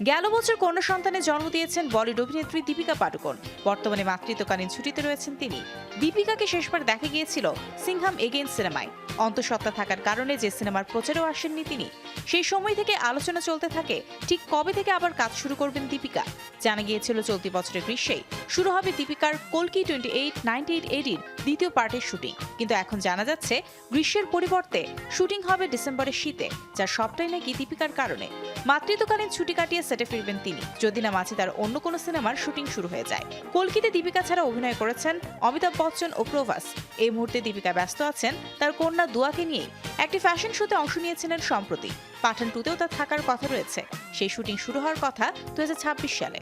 গেল বছর কন্যা সন্তানের জন্ম দিয়েছেন বলিউড অভিনেত্রী দীপিকা পাডুকোন। বর্তমানে মাতৃত্বকালীন ছুটিতে রয়েছেন তিনি। দীপিকাকে শেষবার দেখা গিয়েছিল সিংহাম এগেইন সিনেমায়। অন্তঃসত্ত্বা থাকার কারণে যে সিনেমার প্রচারেও আসেননি তিনি। সেই সময় থেকে আলোচনা চলতে থাকে, ঠিক কবে থেকে আবার কাজ শুরু করবেন দীপিকা? জানা গিয়েছিল চলতি বছরের গ্রীষ্মেই শুরু হবে দীপিকার কলকি টোয়েন্টি এইট, নাইনটি এইট এডির দ্বিতীয় পার্টের শুটিং। কিন্তু এখন জানা যাচ্ছে, গ্রীষ্মের পরিবর্তে শুটিং হবে ডিসেম্বরের শীতে যার সবটাই নাকি দীপিকার কারণে। মাতৃত্বকালীন ছুটি কাটিয়ে সেটে ফিরবেন তিনি, যদি না মাঝে তার অন্য কোনো সিনেমার শুটিং শুরু হয়ে যায়। কলকিতে দীপিকা ছাড়া অভিনয় করেছেন অমিতাভ বচ্চন ও প্রভাস। এই মুহূর্তে দীপিকা ব্যস্ত আছেন তার কন্যা দুয়াকে নিয়ে একটি ফ্যাশন শোতে অংশ নিয়েছিলেন সম্প্রতি। পাঠান টুতেও তার থাকার কথা রয়েছে। সেই শুটিং শুরু হওয়ার কথা দুই হাজার ছাব্বিশ সালে।